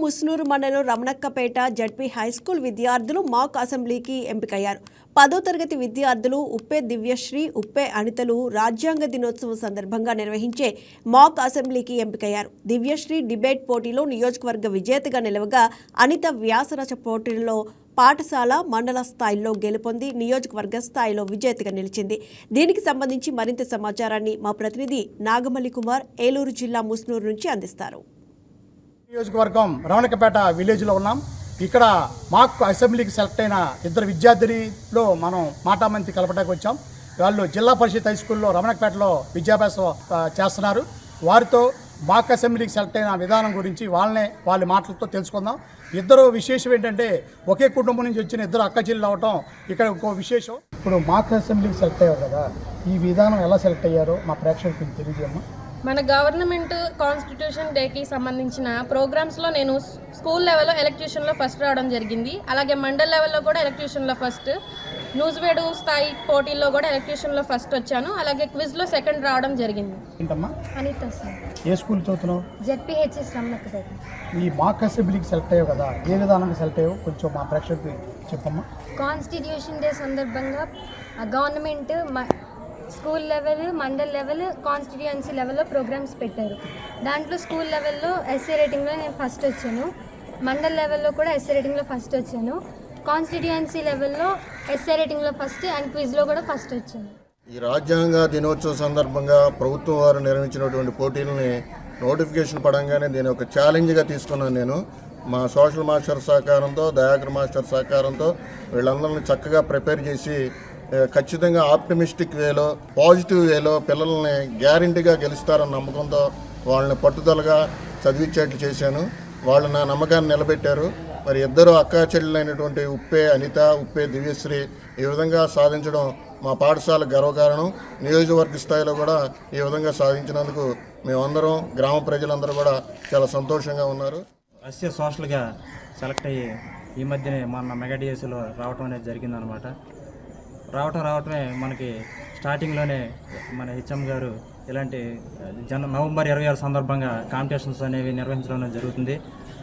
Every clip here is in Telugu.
ముస్నూరు మండలం రమణక్కపేట జడ్పీ హైస్కూల్ విద్యార్థులు మాక్ అసెంబ్లీకి ఎంపికయ్యారు. పదో తరగతి విద్యార్థులు ఉప్పే దివ్యశ్రీ ఉప్పే అనితలు రాజ్యాంగ దినోత్సవం సందర్భంగా నిర్వహించే మాక్ అసెంబ్లీకి ఎంపికయ్యారు. దివ్యశ్రీ డిబేట్ పోటీలో నియోజకవర్గ విజేతగా నిలవగా అనిత వ్యాసరచ పోటీలో పాఠశాల మండల స్థాయిలో గెలుపొంది నియోజకవర్గ స్థాయిలో విజేతగా నిలిచింది. దీనికి సంబంధించి మరింత సమాచారాన్ని మా ప్రతినిధి నాగమల్లి కుమార్ ఏలూరు జిల్లా ముస్నూరు నుంచి అందిస్తారు. నియోజకవర్గం రవణకపేట విలేజ్లో ఉన్నాం. ఇక్కడ మాకు అసెంబ్లీకి సెలెక్ట్ అయిన ఇద్దరు విద్యార్థినిలో మనం మాటామంతి కలపడానికి వచ్చాం. వాళ్ళు జిల్లా పరిషత్ హై స్కూల్లో రమణకపేటలో విద్యాభ్యాసం చేస్తున్నారు. వారితో మాక్ అసెంబ్లీకి సెలెక్ట్ అయిన విధానం గురించి వాళ్ళనే వాళ్ళ మాటలతో తెలుసుకుందాం. ఇద్దరు విశేషం ఏంటంటే ఒకే కుటుంబం నుంచి వచ్చిన ఇద్దరు అక్క చెల్లెలు అవటం ఇక్కడ ఇంకో విశేషం. ఇప్పుడు మాక్ అసెంబ్లీకి సెలెక్ట్ అయ్యారు కదా ఈ విధానం ఎలా సెలెక్ట్ అయ్యారో మా ప్రేక్షకులకు తెలియజేయమ్మా. మన గవర్నమెంట్ కాన్స్టిట్యూషన్ డేకి సంబంధించిన ప్రోగ్రామ్స్లో నేను స్కూల్ లెవెల్లో ఎలక్ట్యూషన్లో ఫస్ట్ రావడం జరిగింది. అలాగే మండల్ లెవెల్లో కూడా ఎలక్ట్యూషన్లో ఫస్ట్. నూజివేడు స్థాయి పోటీల్లో కూడా ఎలక్ట్యూషన్లో ఫస్ట్ వచ్చాను. అలాగే క్విజ్లో సెకండ్ రావడం జరిగింది. అనిత సార్. ఏ స్కూల్ చదువుతున్నావు? జెడ్పీహెచ్ఎస్ ఈ మాక్ అసెంబ్లీకి సెలెక్ట్ అయ్యావు కదా ఏ విధానంగా సెలెక్ట్ అయ్యావు? కొంచెం మా ప్రేక్షకులకి చెప్పమ్మా. కాన్స్టిట్యూషన్ డే సందర్భంగా government school level mandal level constituency లెవెల్లో ప్రోగ్రామ్స్ పెట్టారు. దాంట్లో స్కూల్ లెవెల్లో ఎస్ఏ రేటింగ్లో నేను ఫస్ట్ వచ్చాను. మండల్ లెవెల్లో కూడా ఎస్ఏ రేటింగ్లో ఫస్ట్ వచ్చాను. కాన్స్టిట్యుయన్సీ లెవెల్లో ఎస్ఏ రేటింగ్లో ఫస్ట్ అండ్ క్విజ్లో కూడా ఫస్ట్ వచ్చాను. ఈ రాజ్యాంగ దినోత్సవం సందర్భంగా ప్రభుత్వం వారు నిర్వహించినటువంటి పోటీలని నోటిఫికేషన్ పడంగానే దీని ఒక ఛాలెంజ్గా తీసుకున్నాను నేను. మా సోషల్ మాస్టర్ సహకారంతో దయాకర్ మాస్టర్ సహకారంతో వీళ్ళందరిని చక్కగా ప్రిపేర్ చేసి ఖచ్చితంగా ఆప్టమిస్టిక్ వేలో పాజిటివ్ వేలో పిల్లల్ని గ్యారంటీగా గెలుస్తారన్న నమ్మకంతో వాళ్ళని పట్టుదలగా చదివించేట్లు చేశాను. వాళ్ళు నా నమ్మకాన్ని నిలబెట్టారు. మరి ఇద్దరు అక్కా చెల్లెలైనటువంటి ఉప్పే అనిత ఉప్పే దివ్యశ్రీ ఈ విధంగా సాధించడం మా పాఠశాల గర్వకారణం. నియోజకవర్గ స్థాయిలో కూడా ఈ విధంగా సాధించినందుకు మేమందరం గ్రామ ప్రజలందరూ కూడా చాలా సంతోషంగా ఉన్నారు. రష్యా సోషల్గా సెలెక్ట్ అయ్యి ఈ మధ్యనే మొన్న మెగా డిఎస్సిలో రావటం అనేది జరిగిందనమాట రావటం రావటమే మనకి స్టార్టింగ్లోనే మన హెచ్ఎం గారు ఇలాంటి జన నవంబర్ ఇరవై ఆరు సందర్భంగా కాంపిటీషన్స్ అనేవి నిర్వహించడం జరుగుతుంది.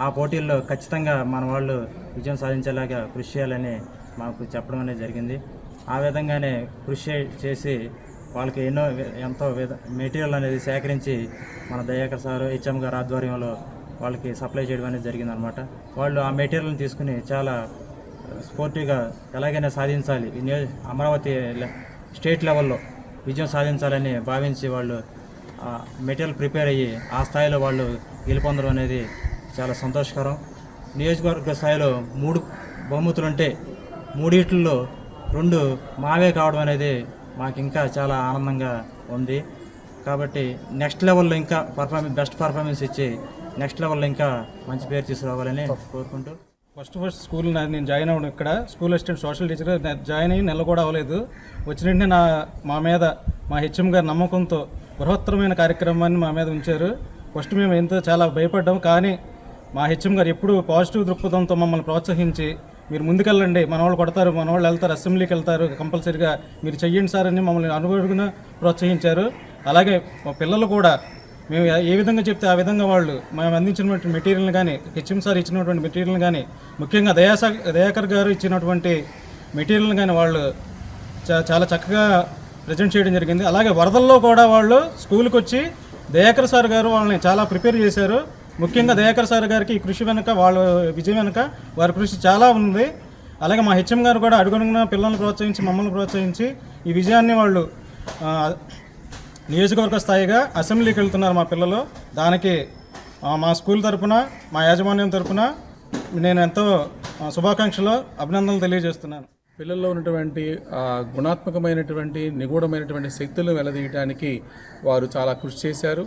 ఆ పోటీల్లో ఖచ్చితంగా మన వాళ్ళు విజయం సాధించేలాగా కృషి చేయాలని మాకు చెప్పడం అనేది జరిగింది. ఆ విధంగానే కృషి చేసి వాళ్ళకి ఎన్నో ఎంతో విధ మెటీరియల్ అనేది సేకరించి మన దయాకర్ సార్ హెచ్ఎం గారు ఆధ్వర్యంలో వాళ్ళకి సప్లై చేయడం అనేది జరిగిందనమాట వాళ్ళు ఆ మెటీరియల్ని తీసుకుని చాలా స్పోర్టివ్గా ఎలాగైనా సాధించాలి. అమరావతి స్టేట్ లెవెల్లో విజయం సాధించాలని భావించి వాళ్ళు మెటీరియల్ ప్రిపేర్ అయ్యి ఆ స్థాయిలో వాళ్ళు గెలుపొందడం అనేది చాలా సంతోషకరం. నియోజకవర్గ స్థాయిలో మూడు బహుమతులు ఉంటే మూడిట్లో రెండు మావే కావడం అనేది మాకు ఇంకా చాలా ఆనందంగా ఉంది. కాబట్టి నెక్స్ట్ లెవెల్లో ఇంకా పర్ఫార్మెన్స్ బెస్ట్ పర్ఫార్మెన్స్ ఇచ్చి నెక్స్ట్ లెవెల్లో ఇంకా మంచి పేరు తీసుకురావాలని కోరుకుంటూ ఫస్ట్ ఫస్ట్ స్కూల్ నేను జాయిన్ అవ్వడం ఇక్కడ. School assistant social teacher join అయ్యి నెల కూడా అవ్వలేదు. వచ్చిన నా మా మీద మా హెచ్ఎం గారి నమ్మకంతో బృహత్తరమైన కార్యక్రమాన్ని మా మీద ఉంచారు. ఫస్ట్ మేము ఎంతో చాలా భయపడ్డాం కానీ మా హెచ్ఎం గారు ఎప్పుడు పాజిటివ్ దృక్పథంతో మమ్మల్ని ప్రోత్సహించి మీరు ముందుకెళ్ళండి మన వాళ్ళు కొడతారు మన వాళ్ళు వెళ్తారు అసెంబ్లీకి వెళ్తారు కంపల్సరీగా మీరు చెయ్యండి సార్ అని మమ్మల్ని అనుగుణ ప్రోత్సహించారు. అలాగే మా పిల్లలు కూడా మేము ఏ- విధంగా చెప్తే ఆ విధంగా వాళ్ళు మేము అందించినటువంటి మెటీరియల్ని కానీ హెచ్ఎం సార్ ఇచ్చినటువంటి మెటీరియల్ని కానీ ముఖ్యంగా దయాసా దయాకర్ గారు ఇచ్చినటువంటి మెటీరియల్ని కానీ వాళ్ళు చాలా చక్కగా ప్రజెంట్ చేయడం జరిగింది. అలాగే వరదల్లో కూడా వాళ్ళు స్కూల్కి వచ్చి దయాకర్ సార్ గారు వాళ్ళని చాలా ప్రిపేర్ చేశారు. ముఖ్యంగా దయాకర్ సార్ గారికి ఈ కృషి వెనుక వాళ్ళ విజయం వెనుక వారి కృషి చాలా ఉంది. అలాగే మా హెచ్ఎం గారు కూడా అడుగునుగున పిల్లల్ని ప్రోత్సహించి మమ్మల్ని ప్రోత్సహించి ఈ విజయాన్ని వాళ్ళు నియోజకవర్గ స్థాయిగా అసెంబ్లీకి వెళ్తున్నారు మా పిల్లలు. దానికి మా స్కూల్ తరపున మా యాజమాన్యం తరపున నేను ఎంతో శుభాకాంక్షలు అభినందనలు తెలియజేస్తున్నాను. పిల్లల్లో ఉన్నటువంటి గుణాత్మకమైనటువంటి నిగూఢమైనటువంటి శక్తులను వెలదీయడానికి వారు చాలా కృషి చేశారు.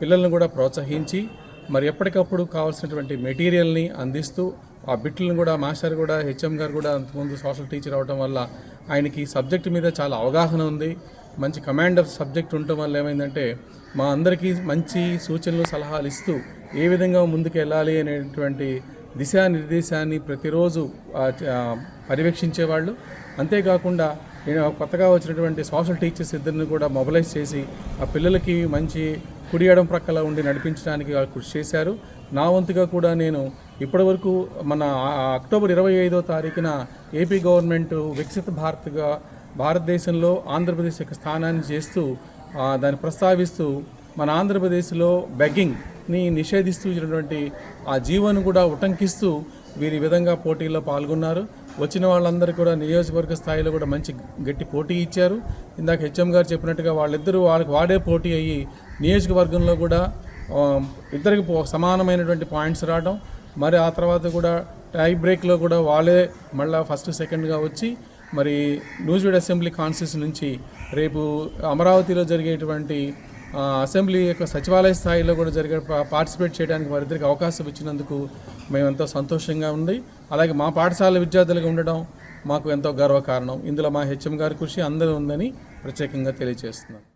పిల్లలను కూడా ప్రోత్సహించి మరి ఎప్పటికప్పుడు కావాల్సినటువంటి మెటీరియల్ని అందిస్తూ ఆ బిట్లను కూడా మాస్టర్ కూడా హెచ్ఎం గారు కూడా అంతకుముందు సోషల్ టీచర్ అవడం వల్ల ఆయనకి సబ్జెక్ట్ మీద చాలా అవగాహన ఉంది. మంచి కమాండ్ ఆఫ్ సబ్జెక్ట్ ఉండటం వల్ల ఏమైందంటే మా అందరికీ మంచి సూచనలు సలహాలు ఇస్తూ ఏ విధంగా ముందుకు వెళ్ళాలి అనేటువంటి దిశానిర్దేశాన్ని ప్రతిరోజు పర్యవేక్షించేవాళ్ళు. అంతేకాకుండా నేను కొత్తగా వచ్చినటువంటి సోషల్ టీచర్స్ ఇద్దరిని కూడా మొబలైజ్ చేసి ఆ పిల్లలకి మంచి కుడియడం ప్రక్కల ఉండి నడిపించడానికి వాళ్ళు కృషి చేశారు. నా వంతుగా కూడా నేను ఇప్పటివరకు మన అక్టోబర్ ఇరవై ఐదో తారీఖున ఏపీ గవర్నమెంట్ వికసిత భారత్గా భారతదేశంలో ఆంధ్రప్రదేశ్ యొక్క స్థానాన్ని చేస్తూ దాన్ని ప్రస్తావిస్తూ మన ఆంధ్రప్రదేశ్లో బెగ్గింగ్ని నిషేధిస్తూ ఇచ్చినటువంటి ఆ జీవోను కూడా ఉటంకిస్తూ వీరి విధంగా పోటీల్లో పాల్గొన్నారు. వచ్చిన వాళ్ళందరూ కూడా నియోజకవర్గ స్థాయిలో కూడా మంచి గట్టి పోటీ ఇచ్చారు. ఇందాక హెచ్ఎం గారు చెప్పినట్టుగా వాళ్ళిద్దరూ వాళ్ళకి వాడే పోటీ అయ్యి నియోజకవర్గంలో కూడా ఇద్దరికి పో- సమానమైనటువంటి పాయింట్స్ రావడం మరి ఆ తర్వాత కూడా టై బ్రేక్లో కూడా వాళ్ళే మళ్ళీ ఫస్ట్ సెకండ్గా వచ్చి మరి నూజివీడ్ అసెంబ్లీ కాన్స్టిట్యూన్సీ నుంచి రేపు అమరావతిలో జరిగేటువంటి అసెంబ్లీ యొక్క సచివాలయ స్థాయిలో కూడా జరిగే పార్టిసిపేట్ చేయడానికి వారిద్దరికి అవకాశం ఇచ్చినందుకు మేమెంతో సంతోషంగా ఉంది. అలాగే మా పాఠశాల విద్యార్థులుగా ఉండడం మాకు ఎంతో గర్వకారణం. ఇందులో మా హెచ్ఎం గారి కృషి అందరూ ఉందని ప్రత్యేకంగా తెలియజేస్తున్నాను